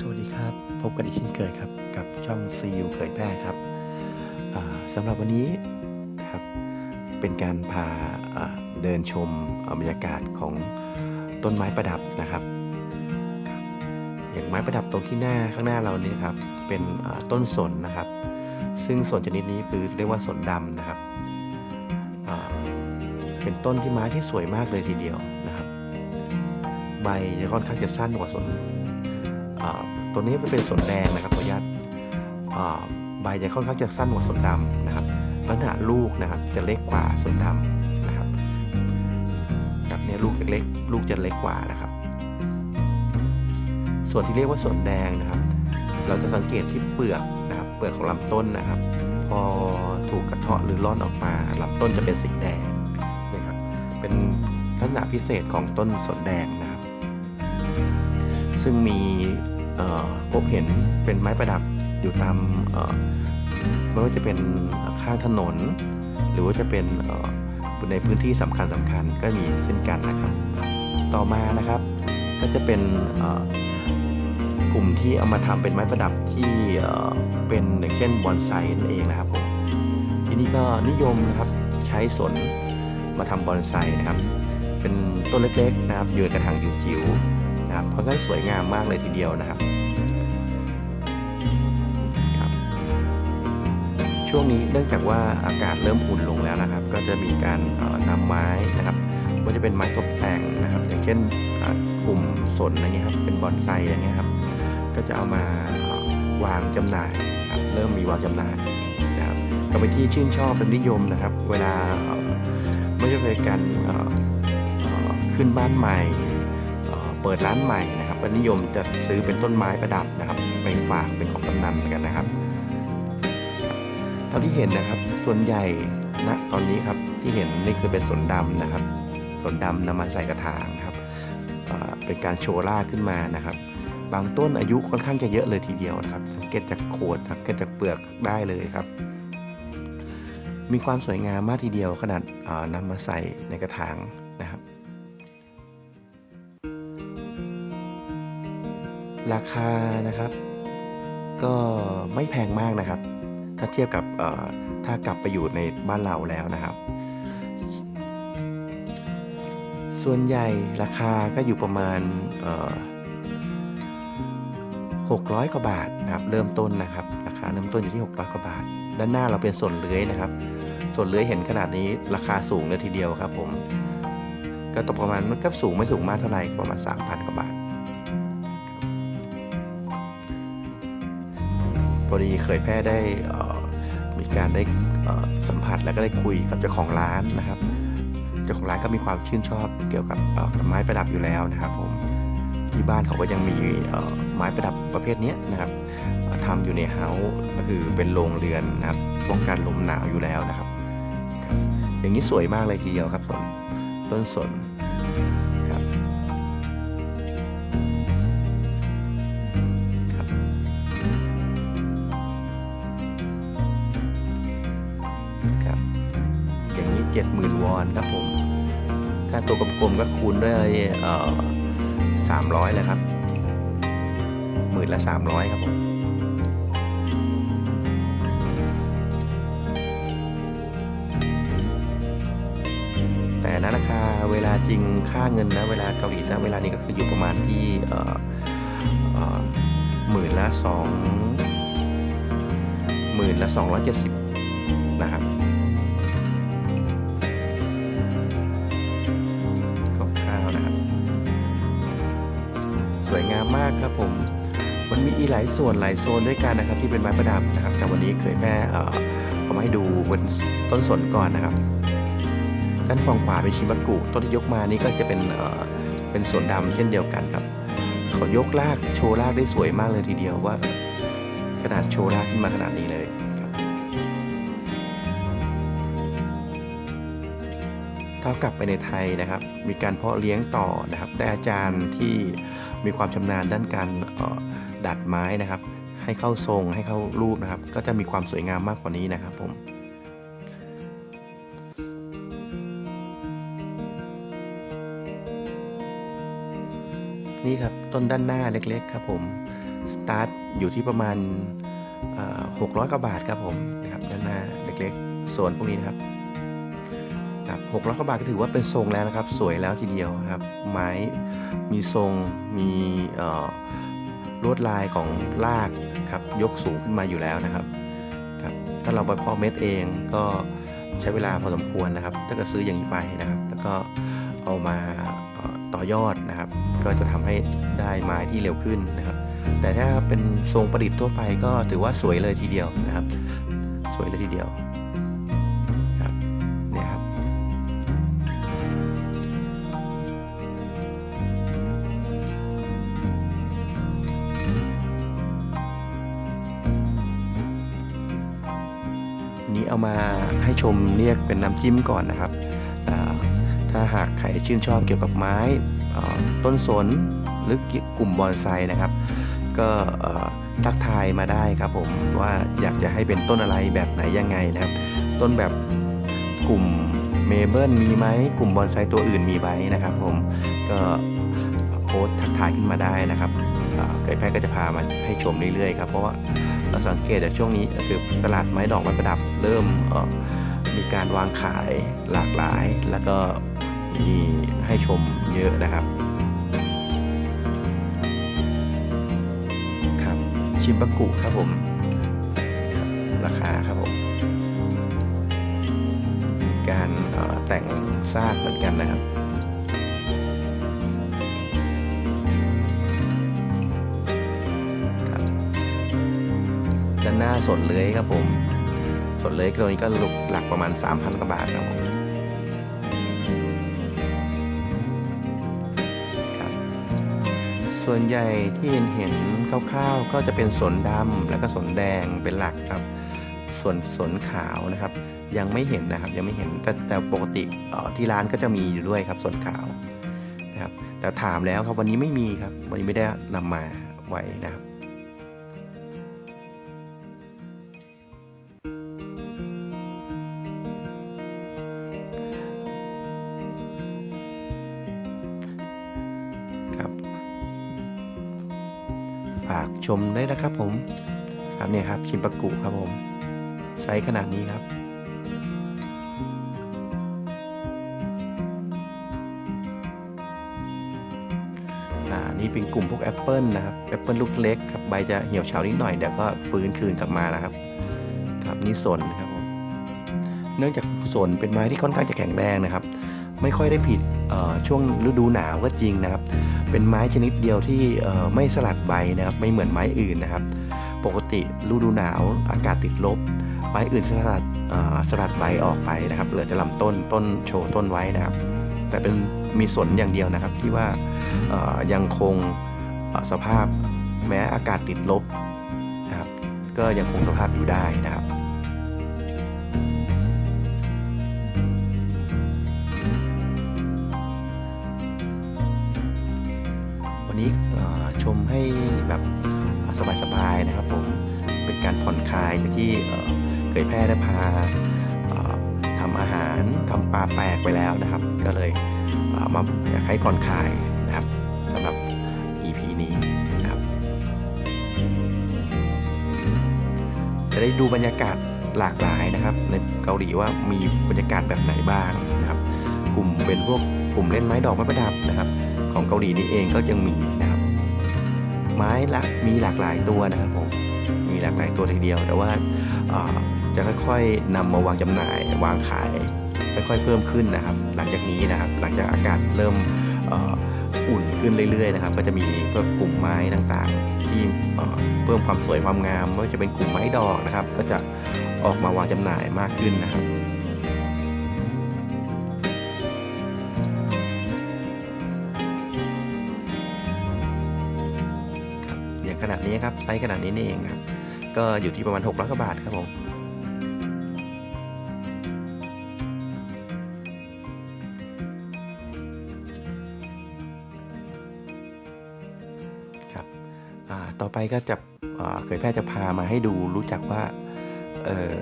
สวัสดีครับ พบกันอีกเช่นเคยครับ กับช่องซีอูเผยแพร่ครับสำหรับวันนี้ครับเป็นการพาเดินชมบรรยากาศของต้นไม้ประดับนะครับ อย่างไม้ประดับตรงที่หน้าข้างหน้าเรานี่ครับเป็นต้นสนนะครับ ซึ่งสนชนิดนี้คือเรียกว่าสนดำนะครับเป็นต้นที่ไม้ที่สวยมากเลยทีเดียวนะครับ ใบจะค่อนข้างจะสั้นกว่าสน ตัวนี้เป็นสนแดงนะครับขออนุญาตใบจะค่อนข้างจะสั้นกว่าสนดำนะครับลักษณะลูกนะครับจะเล็กกว่าสนดำนะครับกับเนี่ยลูกเล็กๆลูกจะเล็กกว่านะครับ ส่วนที่เรียกว่าสนแดงนะครับ เราจะสังเกตที่เปลือกนะครับเปลือกของลำต้นนะครับ พอถูกกระเทาะหรือร่อนออกมาลำต้นจะเป็นสีแดงนะครับเป็นลักษณะพิเศษของต้นสนแดงนะครับ ซึ่งมีพบเห็นเป็นไม้ประดับอยู่ตามไม่ว่าจะเป็นข้างถนน หรือว่าจะเป็นในพื้นที่สำคัญสำคัญก็มีเช่นกันนะครับ ต่อมานะครับก็จะเป็นกลุ่มที่เอามาทำเป็นไม้ประดับที่เป็นอย่างเช่นบอนไซนั่นเองนะครับผมทีนี้ก็นิยมนะครับใช้สนมาทำบอนไซนะครับ เป็นต้นเล็กๆนะครับอยู่ในกระถางจิ๋วๆ นะครับค่อนข้างสวยงามมากเลยทีเดียวนะครับครับ ช่วงนี้เนื่องจากว่าอากาศเริ่มอุ่นลงแล้วนะครับ ก็จะมีการเอ่อนำไม้นะครับว่าจะเป็นไม้ตกแต่งนะครับ อย่างเช่นกลุ่มสนอะไรเงี้ยครับเป็นบอนไซอย่างเงี้ยครับ ก็จะเอามาวางจำหน่ายครับเริ่มมีวางจำหน่ายนะครับก็เป็นที่ชื่นชอบเป็นนิยมนะครับ เวลาไม่ว่เป็นการขึ้นบ้านใหม่ เปิดร้านใหม่นะครับก็นิยมจะซื้อเป็นต้นไม้ประดับนะครับ ไปฝากเป็นของกำนันเหมือนกันนะครับ เท่าที่เห็นนะครับ ส่วนใหญ่ณตอนนี้ครับที่เห็นนี่คือเป็นสนดำนะครับ สนดำนำมาใส่กระถางนะครับเป็นการโชว์รากขึ้นมานะครับ บางต้นอายุค่อนข้างจะเยอะเลยทีเดียวนะครับสังเกตจากโคนสังเกตจากเปลือกได้เลยครับ มีความสวยงามมากทีเดียวขนาดเอ่อนำมาใส่ในกระถางนะครับ ราคานะครับ ก็ไม่แพงมากนะครับ ถ้าเทียบกับถ้ากลับไปอยู่ในบ้านเราแล้วนะครับ ส่วนใหญ่ราคาก็อยู่ประมาณเอ่อ600 กว่าบาทนะครับ เริ่มต้นนะครับ ราคาเริ่มต้นอยู่ที่ 600 กว่าบาท ด้านหน้าเราเป็นส่วนเลื้อยนะครับ ส่วนเลื้อยเห็นขนาดนี้ราคาสูงเลยทีเดียวครับผม ก็ตกประมาณก็สูงไม่สูงมากเท่าไหร่ประมาณ 3,000 กว่าบาท พอดีเคยแพร่ได้มีการได้สัมผัสแล้วก็ได้คุยกับเจ้าของร้านนะครับ เจ้าของร้านก็มีความชื่นชอบเกี่ยวกับเอ่อไม้ประดับอยู่แล้วนะครับผมที่บ้านเขาก็ยังมีไม้ประดับประเภทนี้นะครับเอ่อทำอยู่ในเฮาส์ก็คือเป็นโรงเรือนนะครับป้องกันลมหนาวอยู่แล้วนะครับครับอย่างนี้สวยมากเลยทีเดียวครับสนต้นสน 70,000 วอนครับผม ถ้าตัวกลมๆก็คูณด้วยเอ่อ300เลยครับ หมื่นละ 300 ครับผม แต่นะราคาเวลาจริงค่าเงินนะ เวลาเกาหลีนะเวลานี้ก็คืออยู่ประมาณที่เอ่อหมื่นละสองหมื่นละสองร้อยเจ็ดสิบนะครับ มากครับผม มันมีอีหลายส่วนหลายโซนด้วยกันนะครับ ที่เป็นไม้ประดับนะครับ แต่วันนี้เคยแม่เอ่อเอามาให้ดูบนต้นสนก่อนนะครับ ด้านฝั่งขวาเป็นชิบักุต้นที่ยกมานี่ก็จะเป็นเอ่อเป็นสวนดำเช่นเดียวกันครับเขายกรากโชว์รากได้สวยมากเลยทีเดียวว่าขนาดโชว์รากขึ้นมาขนาดนี้เลยครับเท่ากับไปในไทยนะครับ มีการเพาะเลี้ยงต่อนะครับ ได้อาจารย์ที่ มีความชำนาญด้านการออดัดไม้นะครับ ให้เข้าทรงให้เข้ารูปนะครับ ก็จะมีความสวยงามมากกว่านี้นะครับผมนี่ครับต้นด้านหน้าเล็กๆครับผมสตาร์ทอยู่ที่ประมาณหกร้อยกว่าบาทครับผมนะครับด้านหน้าเล็กๆส่วนพวกนี้นะครับครับหกร้อยกว่าบาทก็ถือว่าเป็นทรงแล้วนะครับ สวยแล้วทีเดียวครับ ไม้ มีทรงมีลวดลายของรากครับยกสูงขึ้นมาอยู่แล้วนะครับครับ ถ้าเราไปเพาะเม็ดเองก็ใช้เวลาพอสมควรนะครับ ถ้าเกิดซื้ออย่างนี้ไปนะครับ แล้วก็เอามาต่อยอดนะครับ ก็จะทำให้ได้ไม้ที่เร็วขึ้นนะครับ แต่ถ้าเป็นทรงประดิษฐ์ทั่วไปก็ถือว่าสวยเลยทีเดียวนะครับ สวยเลยทีเดียว เอามาให้ชมเรียกเป็นน้ำจิ้มก่อนนะครับ ถ้าหากใครชื่นชอบเกี่ยวกับไม้ต้นสนหรือกลุ่มบอนไซนะครับ ก็ทักทายมาได้ครับผมว่าอยากจะให้เป็นต้นอะไรแบบไหนยังไงนะครับ ต้นแบบกลุ่มเมเบิลมีไหมกลุ่มบอนไซตัวอื่นมีไหมนะครับ ผมก็โพสทักทายขึ้นมาได้นะครับเกยแพทก็จะพามาให้ชมเรื่อยๆครับเพราะว่า เราสังเกตจากช่วงนี้คือตลาดไม้ดอกไม้ประดับเริ่มมีการวางขายหลากหลาย แล้วก็มีให้ชมเยอะนะครับครับชิมปักกุครับผมราคาครับผมมีการแต่งซากเหมือนกันนะครับ สนเล้ยครับผมสนเล้ยตัวนี้ก็ลุกหลักประมาณ 3,000กว่าบาทครับผมส่วนใหญ่ที่เห็นเห็นคร่าวๆก็จะเป็นสนดำแล้วก็สนแดงเป็นหลักครับ ส่วนสนขาวนะครับ ยังไม่เห็นนะครับยังไม่เห็นแต่แต่ปกติที่ร้านก็จะมีอยู่ด้วยครับสนขาวนะครับแต่ถามแล้วครับวันนี้ไม่มีครับ วันนี้ไม่ได้นำมาไว้นะครับากชมได้นะครับผม ครับเนี่ยครับ ชิมปะกุครับผม ไซส์ขนาดนี้ครับ อ่า นี่เป็นกลุ่มพวกแอปเปิลนะครับ แอปเปิลลูกเล็กครับ ใบจะเหี่ยวเฉานิดหน่อยเดี๋ยวก็ฟื้นคืนกลับมานะครับ ครับนี่สนครับผม เนื่องจากสนเป็นไม้ที่ค่อนข้างจะแข็งแรงนะครับ ไม่ค่อยได้ผิด ช่วงฤดูหนาวก็จริงนะครับ เป็นไม้ชนิดเดียวที่ไม่สลัดใบนะครับ ไม่เหมือนไม้อื่นนะครับ ปกติฤดูหนาวอากาศติดลบ ไม้อื่นสลัดสลัดใบออกไปนะครับ เหลือแต่ลำต้นต้นโชว์ต้นไว้นะครับ แต่เป็นมีสนอย่างเดียวนะครับที่ว่ายังคงสภาพแม้อากาศติดลบนะครับ ก็ยังคงสภาพอยู่ได้นะครับ วันนี้ชมให้แบบสบายๆนะครับผมเป็นการผ่อนคลายจากที่เคยแพร่ได้พาเอ่อทำอาหารทำปลาแปลกไปแล้วนะครับ ก็เลยเอ่อมาอยากให้ผ่อนคลายนะครับสำหรับ EP นี้นะครับจะได้ดูบรรยากาศหลากหลายนะครับ ในเกาหลีว่ามีบรรยากาศแบบไหนบ้างนะครับ กลุ่มเป็นพวกกลุ่มเล่นไม้ดอกไม้ประดับนะครับ ของเกาหลีนี่เองก็ยังมีนะครับ ไม้ละมีหลากหลายตัวนะครับผมมีหลากหลายตัวทีเดียว แต่ว่าจะค่อยๆนำมาวางจำหน่าย วางขายค่อยๆเพิ่มขึ้นนะครับ หลังจากนี้นะครับ หลังจากอากาศเริ่มอุ่นขึ้นเรื่อยๆนะครับ ก็จะมีพิ่มกลุ่มไม้ต่างๆ ที่เพิ่มความสวยความงามไม่ว่าจะเป็นกลุ่มไม้ดอกนะครับ ก็จะออกมาวางจำหน่ายมากขึ้นนะครับ นี้ครับไซส์ขนาดนี้นี่เองครับ ก็อยู่ที่ประมาณ600กว่าบาทครับผมครับต่อไปก็จะเผยแพร่จะพามาให้ดูรู้จักว่าเอ่อ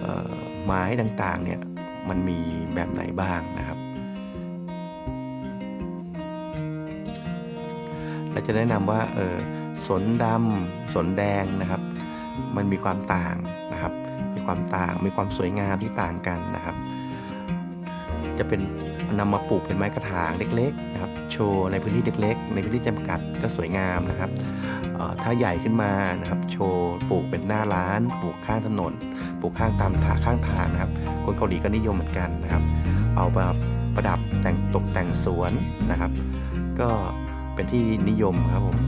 เอ่อไม้ต่างๆเนี่ยมันมีแบบไหนบ้างนะครับ และจะแนะนำว่าเออสนดำสนแดงนะครับ มันมีความต่างนะครับ มีความต่างมีความสวยงามที่ต่างกันนะครับ จะเป็นนำมาปลูกเป็นไม้กระถางเล็กๆนะครับ โชว์ในพื้นที่เล็กๆ ในพื้นที่จำกัดก็สวยงามนะครับออถ้าใหญ่ขึ้นมานะครับ โชว์ปลูกเป็นหน้าร้าน ปลูกข้างถนน ปลูกข้างตามทางข้างทางนะครับ คนเกาหลีก็นิยมเหมือนกันนะครับ เอามาประดับแต่งตกแต่งสวนนะครับ ก็ เป็นที่นิยมครับผม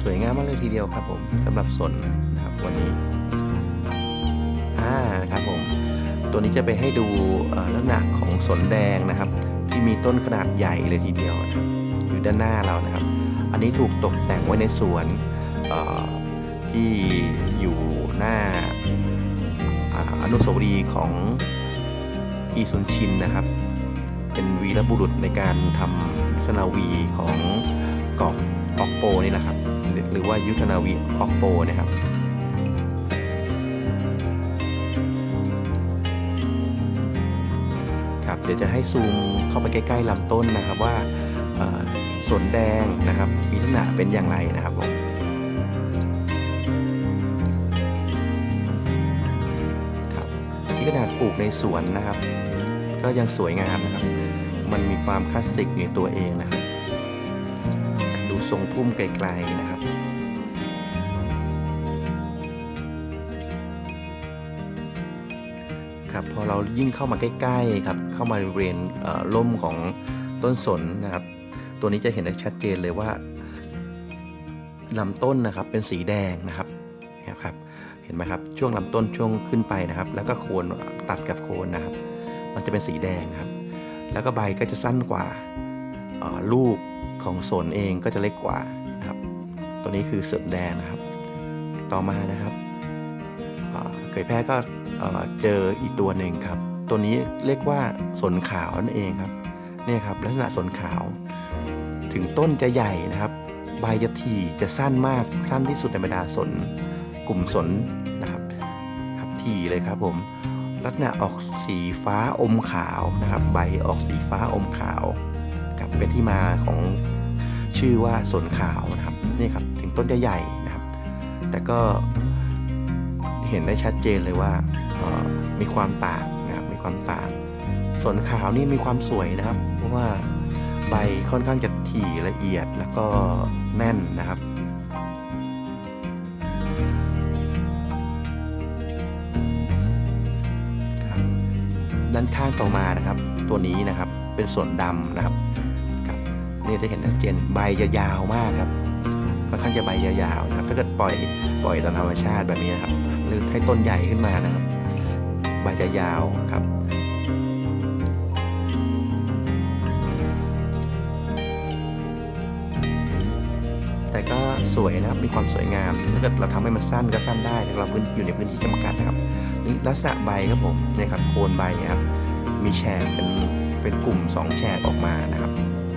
สวยงามมากเลยทีเดียวครับผมสำหรับสนนะครับวันนี้ ตัวนี้จะไปให้ดูลักษณะของสนแดงนะครับ ที่มีต้นขนาดใหญ่เลยทีเดียวนะครับอยู่ด้านหน้าเรานะครับ อันนี้ถูกตกแต่งไว้ในสวนที่อยู่หน้าออนุสาวรีย์ของอีซุนชินนะครับ เป็นวีรบุรุษในการทำยุทธนาวีของเกาะออกโปนี่แหละครับหรือหรือว่ายุทธนาวีออกโปนะครับ เดี๋ยวจะให้ซูมเข้าไปใกล้ๆลำต้นนะครับว่าเอ่อสวนแดงนะครับมีลักษณะเป็นอย่างไรนะครับผมครับนี่ขนาดปลูกในสวนนะครับ ก็ยังสวยงามนะครับ มันมีความคลาสสิกในตัวเองนะครับ ดูทรงพุ่มไกลๆนะครับ ครับพอเรายิ่งเข้ามาใกล้ๆครับเข้ามาบริเวณร่มของต้นสนนะครับ ตัวนี้จะเห็นได้ชัดเจนเลยว่าลำต้นนะครับเป็นสีแดงนะครับเนี่ยครับเห็นไหมครับช่วงลำต้นช่วงขึ้นไปนะครับ แล้วก็โคนตัดกับโคนนะครับ มันจะเป็นสีแดงครับ แล้วก็ใบก็จะสั้นกว่าลูกของสนเองก็จะเล็กกว่านะครับ ตัวนี้คือสนแดงนะครับ ต่อมานะครับเอ่อเผยแพร่ก็ เจออีกตัวหนึ่งครับ ตัวนี้เรียกว่าสนขาวนั่นเองครับเนี่ยครับลักษณะสนขาว ถึงต้นจะใหญ่นะครับ ใบจะถี่จะสั้นมากสั้นที่สุดในบรรดาสนกลุ่มสนนะครับครับถี่เลยครับผมลักษณะออกสีฟ้าอมขาวนะครับ ใบออกสีฟ้าอมขาวครับเป็นที่มาของชื่อว่าสนขาวนะครับนี่ครับถึงต้นจะใหญ่นะครับ แต่ก็ เห็นได้ชัดเจนเลยว่ามีความต่างนะครับมีความต่างสนขาวนี่มีความสวยนะครับ เพราะว่าใบค่อนข้างจะถี่ละเอียดแล้วก็แน่นนะครับครับด้านข้างต่อมานะครับ ตัวนี้นะครับเป็นส่วนดำนะครับครับนี่จะเห็นชัดเจนใบจะยาวมากครับค่อนข้างจะใบยาวๆนะครับ ถ้าเกิดปล่อยปล่อยตามธรรมชาติแบบนี้นะครับ หรือให้ต้นใหญ่ขึ้นมานะครับ ใบจะยาวครับ แต่ก็สวยนะครับ มีความสวยงาม ถ้าเกิดเราทำให้มันสั้นก็สั้นได้เราพื้นอยู่ในพื้นที่จำกัดนะครับนี่ลักษณะใบครับผมนี่ครับโคนใบครับ มีแฉกเป็นเป็นกลุ่มสองแฉกออกมานะครับ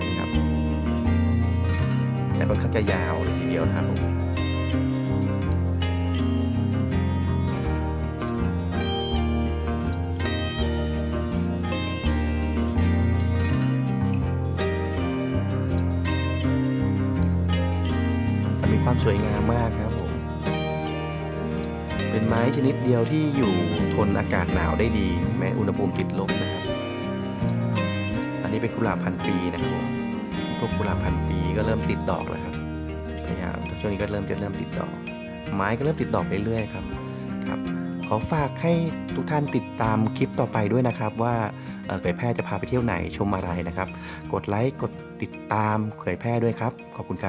นี่ครับ แต่ค่อนข้างจะยาวเลยทีเดียวนะครับผม เป็นไม้ชนิดเดียวที่อยู่ทนอากาศหนาวได้ดี แม้อุณหภูมิติดลบนะครับ อันนี้เป็นกุหลาบพันปีนะครับผมพวกกุหลาบพันปีก็เริ่มติดดอกแล้วครับพยายามช่วงนี้ก็เริ่มจะเริ่มติดดอก ไม้ก็เริ่มติดดอกไปเรื่อยๆครับครับ ขอฝากให้ทุกท่านติดตามคลิปต่อไปด้วยนะครับว่าเอ่อเผยแพร่จะพาไปเที่ยวไหนชมอะไรนะครับ กดไลค์กดติดตามเผยแพร่ด้วยครับ ขอบคุณครับ